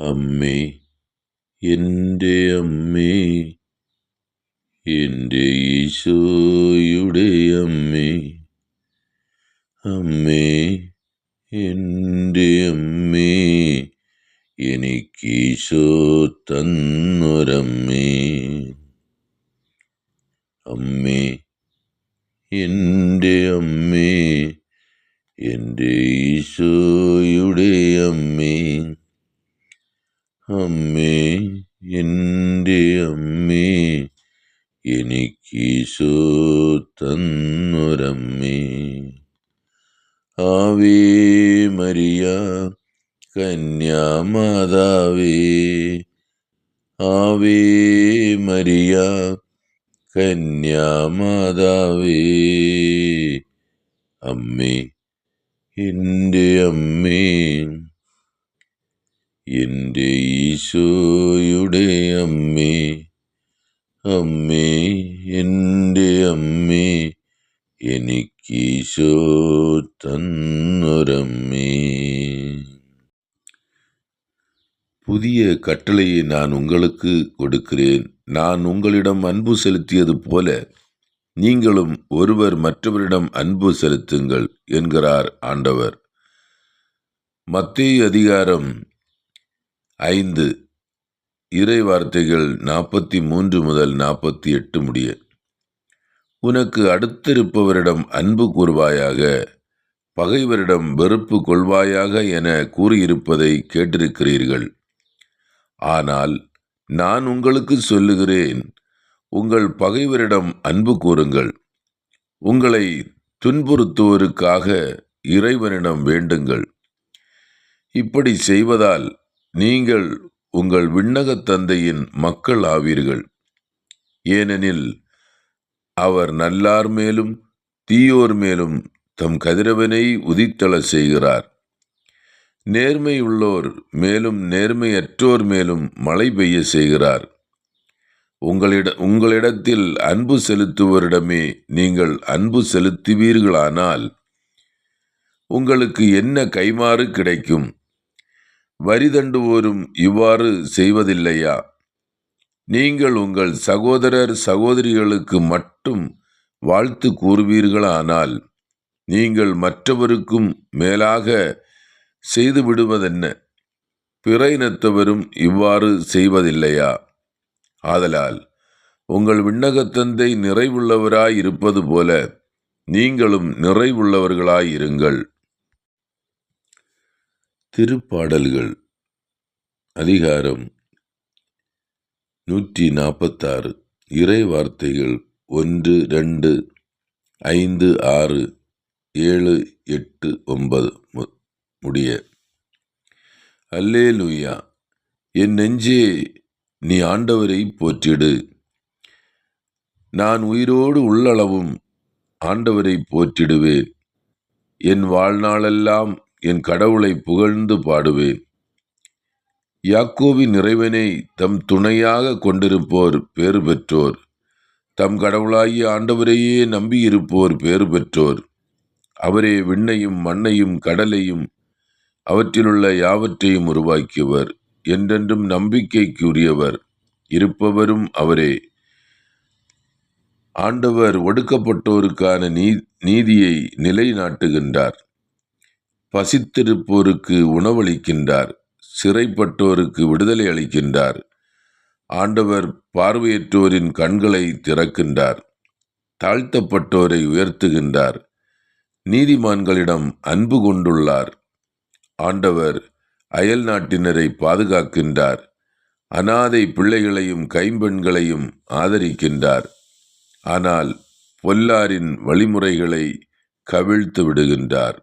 അമ്മേ എന്റെ അമ്മേ എന്റെ ഈശോയുടെ അമ്മേ. അമ്മേ എന്റെ അമ്മേ എനിക്കീശോ തന്നൊരമ്മേ. അമ്മേ എന്റെ അമ്മേ എന്റെ ഈശോയുടെ അമ്മേ. അമ്മേ എന്റെ അമ്മേ എനിക്കീശോ തന്നൊരമ്മേ. ആവേ മരിയ കന്യാമാതാവേ. ആവേ മരിയ കന്യാമാതാവേ. അമ്മേ എന്റെ അമ്മേ. എൻ്റെ ഈശോയുടെ അമ്മേ അമ്മേ എൻ്റെ അമ്മേ എനിക്കീശോ തന്നൊരമ്മേ புதிய கட்டளையை நான் உங்களுக்கு கொடுக்கிறேன் நான் உங்களிடம் அன்பு செலுத்தியது போல நீங்களும் ஒருவர் மற்றவரிடம் அன்பு செலுத்துங்கள் என்கிறார் ஆண்டவர் மத்திய அதிகாரம் ஐந்து. இறை வார்த்தைகள் நாற்பத்தி மூன்று முதல் நாற்பத்தி எட்டு முடிய. உனக்கு அடுத்திருப்பவரிடம் அன்பு கூறுவாயாக பகைவரிடம் வெறுப்பு கொள்வாயாக என கூறியிருப்பதை கேட்டிருக்கிறீர்கள். ஆனால் நான் உங்களுக்கு சொல்லுகிறேன் உங்கள் பகைவரிடம் அன்பு கூறுங்கள். உங்களை துன்புறுத்துவோருக்காக இறைவனிடம் வேண்டுங்கள். இப்படி செய்வதால் நீங்கள் உங்கள் விண்ணகத் தந்தையின் மக்கள் ஆவீர்கள். ஏனெனில் அவர் நல்லார் மேலும் தீயோர் மேலும் தம் கதிரவனை உதித்தள செய்கிறார். நேர்மை உள்ளோர் மேலும் நேர்மையற்றோர் மேலும் மழை பெய்ய செய்கிறார். உங்களிட உங்களிடத்தில் அன்பு செலுத்துவோரிடமே நீங்கள் அன்பு செலுத்துவீர்களானால் உங்களுக்கு என்ன கைமாறு கிடைக்கும்? வரி தண்டுவோரும் இவ்வாறு செய்வதில்லையா? நீங்கள் உங்கள் சகோதரர் சகோதரிகளுக்கு மட்டும் வாழ்த்து கூறுவீர்களானால் நீங்கள் மற்றவருக்கும் மேலாக செய்து விடுவதென்ன? பிற இனத்தவரும் இவ்வாறு செய்வதில்லையா? ஆதலால் உங்கள் விண்ணகத்தந்தை நிறைவுள்ளவராய் இருப்பது போல நீங்களும் நிறைவுள்ளவர்களாய் இருங்கள் திருப்பாடல்கள். அதிகாரம் நூற்றி நாற்பத்தாறு இறை வார்த்தைகள் ஒன்று ரெண்டு ஐந்து ஆறு ஏழு எட்டு ஒன்பது. மு- முடிய. அல்லேலூயா! என் நெஞ்சே நீ ஆண்டவரை போற்றிடு. நான் உயிரோடு உள்ளளவும் ஆண்டவரை போற்றிடுவேன். என் வாழ்நாளெல்லாம் என் கடவுளை புகழ்ந்து பாடுவேன். யாக்கோவின் இறைவனை தம் துணையாக கொண்டிருப்போர் பேறு பெற்றோர். தம் கடவுளாகிய ஆண்டவரையே நம்பியிருப்போர் பேறு பெற்றோர். அவரே விண்ணையும் மண்ணையும் கடலையும் அவற்றிலுள்ள யாவற்றையும் உருவாக்கியவர். என்றென்றும் நம்பிக்கைக்குரியவர் இருப்பவரும் அவரே. ஆண்டவர் ஒடுக்கப்பட்டோருக்கான நீ நீதியை நிலைநாட்டுகின்றார். பசித்திருப்போருக்கு உணவளிக்கின்றார் சிறைப்பட்டோருக்கு விடுதலை அளிக்கின்றார். ஆண்டவர் பார்வையற்றோரின் கண்களை திறக்கின்றார் தாழ்த்தப்பட்டோரை உயர்த்துகின்றார் நீதிமான்களிடம் அன்பு கொண்டுள்ளார். ஆண்டவர் அயல் நாட்டினரை பாதுகாக்கின்றார் அனாதை பிள்ளைகளையும் கைம்பெண்களையும் ஆதரிக்கின்றார். ஆனால் பொல்லாரின் வழிமுறைகளை கவிழ்த்து விடுகின்றார்.